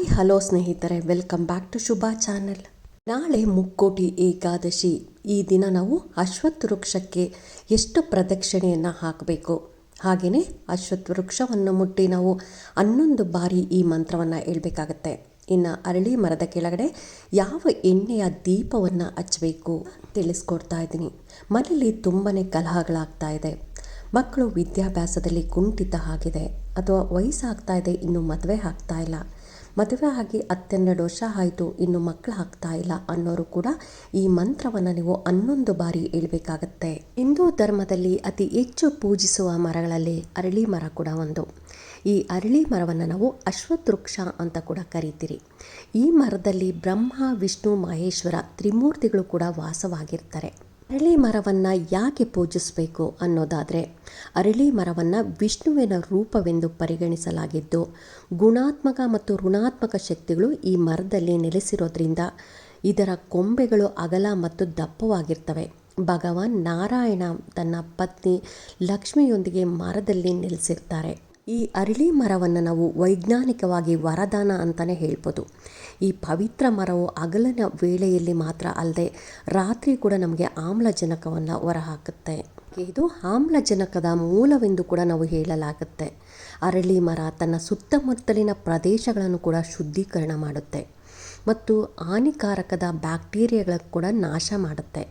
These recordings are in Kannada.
ಹಾಯ್, ಹಲೋ ಸ್ನೇಹಿತರೆ, welcome back to Shubha channel. ನಾಳೆ ಮುಕ್ಕೋಟಿ ಏಕಾದಶಿ. ಈ ದಿನ ನಾವು ಅಶ್ವತ್ಥ ವೃಕ್ಷಕ್ಕೆ ಎಷ್ಟು ಪ್ರದಕ್ಷಿಣೆಯನ್ನು ಹಾಕಬೇಕು? ಹಾಗೆಯೇ ಅಶ್ವತ್ಥ ವೃಕ್ಷವನ್ನು ಮುಟ್ಟಿ ನಾವು ಹನ್ನೊಂದು ಬಾರಿ ಈ ಮಂತ್ರವನ್ನು ಹೇಳಬೇಕಾಗತ್ತೆ. ಇನ್ನು ಅರಳಿ ಮರದ ಕೆಳಗಡೆ ಯಾವ ಎಣ್ಣೆಯ ದೀಪವನ್ನು ಹಚ್ಚಬೇಕು ತಿಳಿಸ್ಕೊಡ್ತಾ ಇದ್ದೀನಿ. ಮನೆಯಲ್ಲಿ ತುಂಬಾ ಕಲಹಗಳಾಗ್ತಾ ಇದೆ. ಮಕ್ಕಳು ವಿದ್ಯಾಭ್ಯಾಸದಲ್ಲಿ ಕುಂಠಿತ ಆಗಿದೆ. ಅಥವಾ ವಯಸ್ಸಾಗ್ತಾ ಇದೆ, ಇನ್ನು ಮದುವೆ ಆಗ್ತಾ ಇಲ್ಲ. ಮದುವೆ ಆಗಿ ಹತ್ತೆರಡು ವರ್ಷ ಆಯಿತು, ಇನ್ನು ಮಕ್ಕಳು ಆಗ್ತಾ ಇಲ್ಲ ಅನ್ನೋರು ಕೂಡ ಈ ಮಂತ್ರವನ್ನು ನೀವು ಹನ್ನೊಂದು ಬಾರಿ ಹೇಳಬೇಕಾಗತ್ತೆ. ಹಿಂದೂ ಧರ್ಮದಲ್ಲಿ ಅತಿ ಹೆಚ್ಚು ಪೂಜಿಸುವ ಮರಗಳಲ್ಲಿ ಅರಳಿ ಮರ ಕೂಡ ಒಂದು. ಈ ಅರಳಿ ಮರವನ್ನು ನಾವು ಅಶ್ವತ್ವೃಕ್ಷ ಅಂತ ಕೂಡ ಕರಿತೀರಿ. ಈ ಮರದಲ್ಲಿ ಬ್ರಹ್ಮ, ವಿಷ್ಣು, ಮಹೇಶ್ವರ ತ್ರಿಮೂರ್ತಿಗಳು ಕೂಡ ವಾಸವಾಗಿರ್ತಾರೆ. ಅರಳಿ ಮರವನ್ನು ಯಾಕೆ ಪೂಜಿಸಬೇಕು ಅನ್ನೋದಾದರೆ ಅರಳಿ ಮರವನ್ನು ವಿಷ್ಣುವಿನ ರೂಪವೆಂದು ಪರಿಗಣಿಸಲಾಗಿದ್ದು, ಗುಣಾತ್ಮಕ ಮತ್ತು ಋಣಾತ್ಮಕ ಶಕ್ತಿಗಳು ಈ ಮರದಲ್ಲಿ ನೆಲೆಸಿರೋದ್ರಿಂದ ಇದರ ಕೊಂಬೆಗಳು ಅಗಲ ಮತ್ತು ದಪ್ಪವಾಗಿರ್ತವೆ. ಭಗವಾನ್ ನಾರಾಯಣ ತನ್ನ ಪತ್ನಿ ಲಕ್ಷ್ಮಿಯೊಂದಿಗೆ ಮರದಲ್ಲಿ ನೆಲೆಸಿರ್ತಾರೆ. ಈ ಅರಳಿ ಮರವನ್ನು ನಾವು ವೈಜ್ಞಾನಿಕವಾಗಿ ವರದಾನ ಅಂತಲೇ ಹೇಳ್ಬೋದು. ಈ ಪವಿತ್ರ ಮರವು ಹಗಲಿನ ವೇಳೆಯಲ್ಲಿ ಮಾತ್ರ ಅಲ್ಲದೆ ರಾತ್ರಿ ಕೂಡ ನಮಗೆ ಆಮ್ಲಜನಕವನ್ನು ಹೊರಹಾಕುತ್ತೆ. ಇದು ಆಮ್ಲಜನಕದ ಮೂಲವೆಂದು ಕೂಡ ನಾವು ಹೇಳಲಾಗುತ್ತೆ. ಅರಳಿ ಮರ ತನ್ನ ಸುತ್ತಮುತ್ತಲಿನ ಪ್ರದೇಶಗಳನ್ನು ಕೂಡ ಶುದ್ಧೀಕರಣ ಮಾಡುತ್ತೆ ಮತ್ತು ಹಾನಿಕಾರಕದ ಬ್ಯಾಕ್ಟೀರಿಯಾಗಳ ಕೂಡ ನಾಶ ಮಾಡುತ್ತೆ.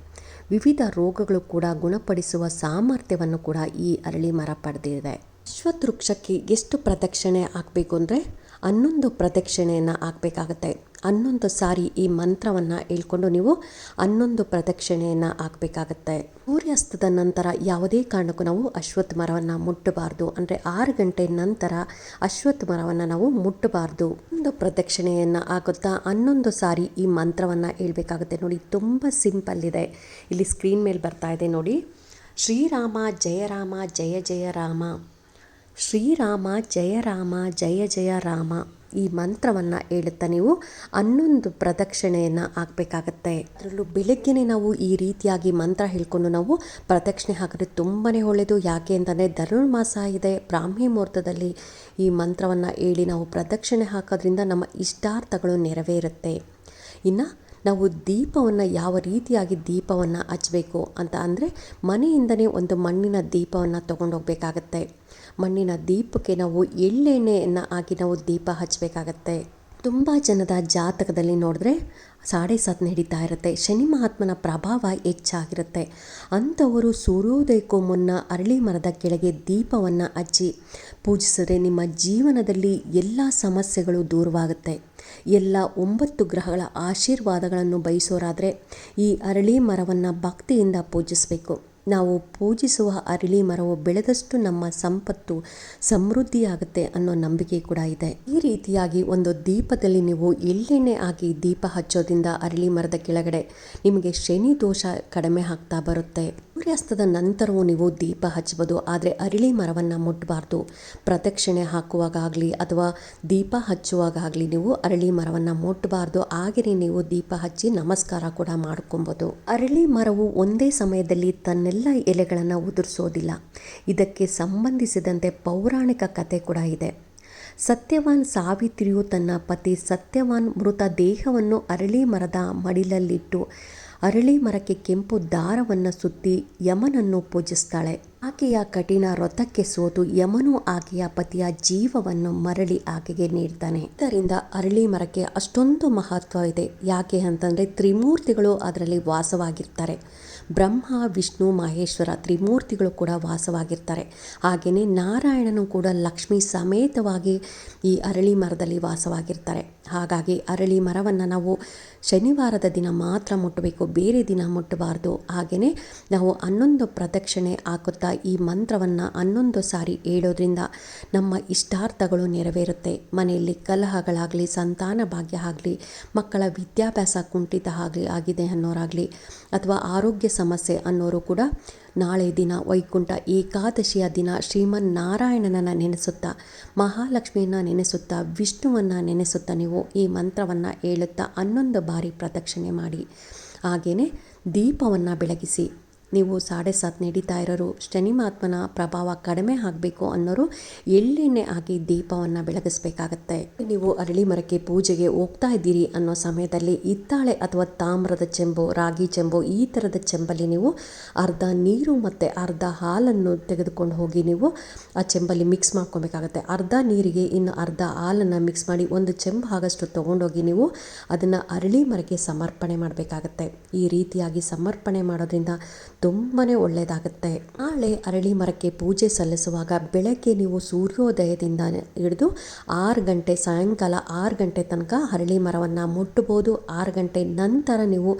ವಿವಿಧ ರೋಗಗಳು ಕೂಡ ಗುಣಪಡಿಸುವ ಸಾಮರ್ಥ್ಯವನ್ನು ಕೂಡ ಈ ಅರಳಿ ಮರ ಪಡೆದಿದೆ. ಅಶ್ವತ್ ವೃಕ್ಷಕ್ಕೆ ಎಷ್ಟು ಪ್ರದಕ್ಷಿಣೆ ಹಾಕಬೇಕು ಅಂದರೆ ಹನ್ನೊಂದು ಪ್ರದಕ್ಷಿಣೆಯನ್ನು ಹಾಕಬೇಕಾಗತ್ತೆ. ಹನ್ನೊಂದು ಸಾರಿ ಈ ಮಂತ್ರವನ್ನು ಹೇಳ್ಕೊಂಡು ನೀವು ಹನ್ನೊಂದು ಪ್ರದಕ್ಷಿಣೆಯನ್ನು ಹಾಕಬೇಕಾಗತ್ತೆ. ಸೂರ್ಯಾಸ್ತದ ನಂತರ ಯಾವುದೇ ಕಾರಣಕ್ಕೂ ನಾವು ಅಶ್ವತ್ಥ ಮರವನ್ನು ಮುಟ್ಟಬಾರ್ದು. ಅಂದರೆ ಆರು ಗಂಟೆ ನಂತರ ಅಶ್ವತ್ಥ ಮರವನ್ನು ನಾವು ಮುಟ್ಟಬಾರ್ದು. ಒಂದು ಪ್ರದಕ್ಷಿಣೆಯನ್ನು ಹಾಕುತ್ತಾ ಹನ್ನೊಂದು ಸಾರಿ ಈ ಮಂತ್ರವನ್ನು ಹೇಳ್ಬೇಕಾಗುತ್ತೆ ನೋಡಿ. ತುಂಬ ಸಿಂಪಲ್ ಇದೆ. ಇಲ್ಲಿ ಸ್ಕ್ರೀನ್ ಮೇಲೆ ಬರ್ತಾ ಇದೆ ನೋಡಿ. ಶ್ರೀರಾಮ ಜಯ ರಾಮ ಜಯ ಜಯ ರಾಮ. ಶ್ರೀರಾಮ, ಜಯ ರಾಮ, ಜಯ ಜಯ ರಾಮ ಈ ಮಂತ್ರವನ್ನು ಹೇಳುತ್ತಾ ನೀವು ಹನ್ನೊಂದು ಪ್ರದಕ್ಷಿಣೆಯನ್ನು ಹಾಕಬೇಕಾಗತ್ತೆ. ಅದರಲ್ಲೂ ಬೆಳಗ್ಗೆನೇ ನಾವು ಈ ರೀತಿಯಾಗಿ ಮಂತ್ರ ಹೇಳ್ಕೊಂಡು ನಾವು ಪ್ರದಕ್ಷಿಣೆ ಹಾಕಿದ್ರೆ ತುಂಬಾ ಒಳ್ಳೆಯದು ಯಾಕೆ ಅಂತಂದರೆ ಧನುರ್ಮಾಸ ಇದೆ. ಬ್ರಾಹ್ಮಿ ಮುಹೂರ್ತದಲ್ಲಿ ಈ ಮಂತ್ರವನ್ನು ಹೇಳಿ ನಾವು ಪ್ರದಕ್ಷಿಣೆ ಹಾಕೋದ್ರಿಂದ ನಮ್ಮ ಇಷ್ಟಾರ್ಥಗಳು ನೆರವೇರುತ್ತೆ. ಇನ್ನು ನಾವು ದೀಪವನ್ನು ಯಾವ ರೀತಿಯಾಗಿ ದೀಪವನ್ನು ಹಚ್ಚಬೇಕು ಅಂತ ಅಂದರೆ ಮನೆಯಿಂದನೇ ಒಂದು ಮಣ್ಣಿನ ದೀಪವನ್ನು ತೊಗೊಂಡೋಗ್ಬೇಕಾಗತ್ತೆ. ಮಣ್ಣಿನ ದೀಪಕ್ಕೆ ನಾವು ಎಳ್ಳೆಣ್ಣೆಯನ್ನು ಹಾಕಿ ನಾವು ದೀಪ ಹಚ್ಚಬೇಕಾಗತ್ತೆ ತುಂಬ ಜನದ ಜಾತಕದಲ್ಲಿ ನೋಡಿದ್ರೆ ಸಾಡೆ ಸಾತ್ ನಡೀತಾ ಇರುತ್ತೆ. ಶನಿ ಮಹಾತ್ಮನ ಪ್ರಭಾವ ಹೆಚ್ಚಾಗಿರುತ್ತೆ. ಅಂಥವರು ಸೂರ್ಯೋದಯಕ್ಕೂ ಮುನ್ನ ಅರಳಿ ಮರದ ಕೆಳಗೆ ದೀಪವನ್ನು ಹಚ್ಚಿ ಪೂಜಿಸಿದ್ರೆ ನಿಮ್ಮ ಜೀವನದಲ್ಲಿ ಎಲ್ಲ ಸಮಸ್ಯೆಗಳು ದೂರವಾಗುತ್ತೆ. ಎಲ್ಲ ಒಂಬತ್ತು ಗ್ರಹಗಳ ಆಶೀರ್ವಾದಗಳನ್ನು ಬಯಸೋರಾದರೆ ಈ ಅರಳಿ ಮರವನ್ನು ಭಕ್ತಿಯಿಂದ ಪೂಜಿಸಬೇಕು. ನಾವು ಪೂಜಿಸುವ ಅರಳಿ ಮರವು ಬೆಳೆದಷ್ಟು ನಮ್ಮ ಸಂಪತ್ತು ಸಮೃದ್ಧಿಯಾಗುತ್ತೆ ಅನ್ನೋ ನಂಬಿಕೆ ಕೂಡ ಇದೆ. ಈ ರೀತಿಯಾಗಿ ಒಂದು ದೀಪದಲ್ಲಿ ನೀವು ಎಳ್ಳೆಣ್ಣೆ ಹಾಕಿ ದೀಪ ಹಚ್ಚೋದ್ರಿಂದ ಅರಳಿ ಮರದ ಕೆಳಗಡೆ ನಿಮಗೆ ಶನಿ ದೋಷ ಕಡಿಮೆ ಆಗ್ತಾ ಬರುತ್ತೆ. ಸೂರ್ಯಾಸ್ತದ ನಂತರವೂ ನೀವು ದೀಪ ಹಚ್ಚಬಹುದು, ಆದರೆ ಅರಳಿ ಮರವನ್ನು ಮುಟ್ಟಬಾರ್ದು ಪ್ರದಕ್ಷಿಣೆ ಹಾಕುವಾಗಲಿ ಅಥವಾ ದೀಪ ಹಚ್ಚುವಾಗಲಿ ನೀವು ಅರಳಿ ಮರವನ್ನು ಮುಟ್ಟಬಾರ್ದು ಹಾಗೆಯೇ ನೀವು ದೀಪ ಹಚ್ಚಿ ನಮಸ್ಕಾರ ಕೂಡ ಮಾಡ್ಕೊಬೋದು. ಅರಳಿ ಮರವು ಒಂದೇ ಸಮಯದಲ್ಲಿ ತನ್ನೆಲ್ಲ ಎಲೆಗಳನ್ನು ಉದುರಿಸೋದಿಲ್ಲ. ಇದಕ್ಕೆ ಸಂಬಂಧಿಸಿದಂತೆ ಪೌರಾಣಿಕ ಕತೆ ಕೂಡ ಇದೆ. ಸತ್ಯವಾನ್ ಸಾವಿತ್ರಿಯು ತನ್ನ ಪತಿ ಸತ್ಯವಾನ್ ಮೃತ ದೇಹವನ್ನು ಅರಳಿ ಮರದ ಮಡಿಲಲ್ಲಿಟ್ಟು ಅರಳಿ ಮರಕ್ಕೆ ಕೆಂಪು ದಾರವನ್ನು ಸುತ್ತಿ ಯಮನನ್ನು ಪೂಜಿಸ್ತಾಳೆ. ಆಕೆಯ ಕಠಿಣ ವ್ರತಕ್ಕೆ ಸೋತು ಯಮನು ಆಕೆಯ ಪತಿಯ ಜೀವವನ್ನು ಮರಳಿ ಆಕೆಗೆ ನೀಡ್ತಾನೆ. ಇದರಿಂದ ಅರಳಿ ಮರಕ್ಕೆ ಅಷ್ಟೊಂದು ಮಹತ್ವ ಇದೆ. ಯಾಕೆ ಅಂತಂದರೆ ತ್ರಿಮೂರ್ತಿಗಳು ಅದರಲ್ಲಿ ವಾಸವಾಗಿರ್ತಾರೆ. ಬ್ರಹ್ಮ, ವಿಷ್ಣು, ಮಹೇಶ್ವರ ತ್ರಿಮೂರ್ತಿಗಳು ಕೂಡ ವಾಸವಾಗಿರ್ತಾರೆ. ಹಾಗೆಯೇ ನಾರಾಯಣನು ಕೂಡ ಲಕ್ಷ್ಮಿ ಸಮೇತವಾಗಿ ಈ ಅರಳಿ ಮರದಲ್ಲಿ ವಾಸವಾಗಿರ್ತಾರೆ. ಹಾಗಾಗಿ ಅರಳಿ ಮರವನ್ನು ನಾವು ಶನಿವಾರದ ದಿನ ಮಾತ್ರ ಮುಟ್ಟಬೇಕು, ಬೇರೆ ದಿನ ಮುಟ್ಟಬಾರ್ದು. ಹಾಗೆಯೇ ನಾವು ಹನ್ನೊಂದು ಪ್ರದಕ್ಷಿಣೆ ಹಾಕುತ್ತಾ ಈ ಮಂತ್ರವನ್ನು ಹನ್ನೊಂದು ಸಾರಿ ಹೇಳೋದ್ರಿಂದ ನಮ್ಮ ಇಷ್ಟಾರ್ಥಗಳು ನೆರವೇರುತ್ತೆ. ಮನೆಯಲ್ಲಿ ಕಲಹಗಳಾಗಲಿ, ಸಂತಾನ ಭಾಗ್ಯ ಆಗಲಿ, ಮಕ್ಕಳ ವಿದ್ಯಾಭ್ಯಾಸ ಕುಂಠಿತ ಆಗಲಿ, ಆಗಿದೆ ಅನ್ನೋರಾಗಲಿ, ಅಥವಾ ಆರೋಗ್ಯ ಸಮಸ್ಯೆ ಅನ್ನೋರು ಕೂಡ ನಾಳೆ ದಿನ ವೈಕುಂಠ ಏಕಾದಶಿಯ ದಿನ ಶ್ರೀಮನ್ ನಾರಾಯಣನನ್ನು ನೆನೆಸುತ್ತಾ, ಮಹಾಲಕ್ಷ್ಮಿಯನ್ನು ನೆನೆಸುತ್ತಾ, ವಿಷ್ಣುವನ್ನು ನೆನೆಸುತ್ತಾ ನೀವು ಈ ಮಂತ್ರವನ್ನು ಹೇಳುತ್ತಾ ಹನ್ನೊಂದು ಬಾರಿ ಪ್ರದಕ್ಷಿಣೆ ಮಾಡಿ. ಹಾಗೆಯೇ ದೀಪವನ್ನು ಬೆಳಗಿಸಿ. ನೀವು ಸಾಡೆ ಸಾತ್ ನಡೀತಾ ಇರೋರು ಶನಿ ಮಹಾತ್ಮನ ಪ್ರಭಾವ ಕಡಿಮೆ ಆಗಬೇಕು ಅನ್ನೋರು ಎಳ್ಳೆಣ್ಣೆ ಹಾಕಿ ದೀಪವನ್ನು ಬೆಳಗಿಸ್ಬೇಕಾಗತ್ತೆ. ನೀವು ಅರಳಿ ಮರಕ್ಕೆ ಪೂಜೆಗೆ ಹೋಗ್ತಾ ಇದ್ದೀರಿ ಅನ್ನೋ ಸಮಯದಲ್ಲಿ ಹಿತ್ತಾಳೆ ಅಥವಾ ತಾಮ್ರದ ಚೆಂಬು, ರಾಗಿ ಚೆಂಬು ಈ ಥರದ ಚೆಂಬಲ್ಲಿ ನೀವು ಅರ್ಧ ನೀರು ಮತ್ತು ಅರ್ಧ ಹಾಲನ್ನು ತೆಗೆದುಕೊಂಡು ಹೋಗಿ ನೀವು ಆ ಚೆಂಬಲ್ಲಿ ಮಿಕ್ಸ್ ಮಾಡ್ಕೊಬೇಕಾಗತ್ತೆ. ಅರ್ಧ ನೀರಿಗೆ ಇನ್ನು ಅರ್ಧ ಹಾಲನ್ನು ಮಿಕ್ಸ್ ಮಾಡಿ ಒಂದು ಚೆಂಬು ಆಗಷ್ಟು ತೊಗೊಂಡೋಗಿ ನೀವು ಅದನ್ನು ಅರಳಿ ಮರಕ್ಕೆ ಸಮರ್ಪಣೆ ಮಾಡಬೇಕಾಗತ್ತೆ. ಈ ರೀತಿಯಾಗಿ ಸಮರ್ಪಣೆ ಮಾಡೋದ್ರಿಂದ ತುಂಬಾ ಒಳ್ಳೆಯದಾಗುತ್ತೆ ನಾಳೆ ಅರಳಿ ಮರಕ್ಕೆ ಪೂಜೆ ಸಲ್ಲಿಸುವಾಗ ಬೆಳಗ್ಗೆ ನೀವು ಸೂರ್ಯೋದಯದಿಂದ ಹಿಡಿದು ಆರು ಗಂಟೆ, ಸಾಯಂಕಾಲ ಆರು ಗಂಟೆ ತನಕ ಅರಳಿ ಮರವನ್ನು ಮುಟ್ಟಬೋದು ಆರು ಗಂಟೆ ನಂತರ ನೀವು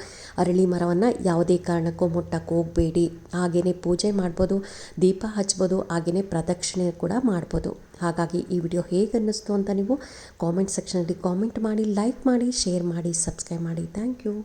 ಅರಳಿ ಮರವನ್ನು ಯಾವುದೇ ಕಾರಣಕ್ಕೂ ಮುಟ್ಟಕ್ಕೆ ಹೋಗಬೇಡಿ. ಹಾಗೆಯೇ ಪೂಜೆ ಮಾಡ್ಬೋದು, ದೀಪ ಹಚ್ಬೋದು ಹಾಗೆಯೇ ಪ್ರದಕ್ಷಿಣೆ ಕೂಡ ಮಾಡ್ಬೋದು. ಹಾಗಾಗಿ ಈ ವಿಡಿಯೋ ಹೇಗೆ ಅನ್ನಿಸ್ತು ಅಂತ ನೀವು ಕಾಮೆಂಟ್ ಸೆಕ್ಷನಲ್ಲಿ ಕಾಮೆಂಟ್ ಮಾಡಿ ಲೈಕ್ ಮಾಡಿ ಶೇರ್ ಮಾಡಿ ಸಬ್ಸ್ಕ್ರೈಬ್ ಮಾಡಿ. Thank you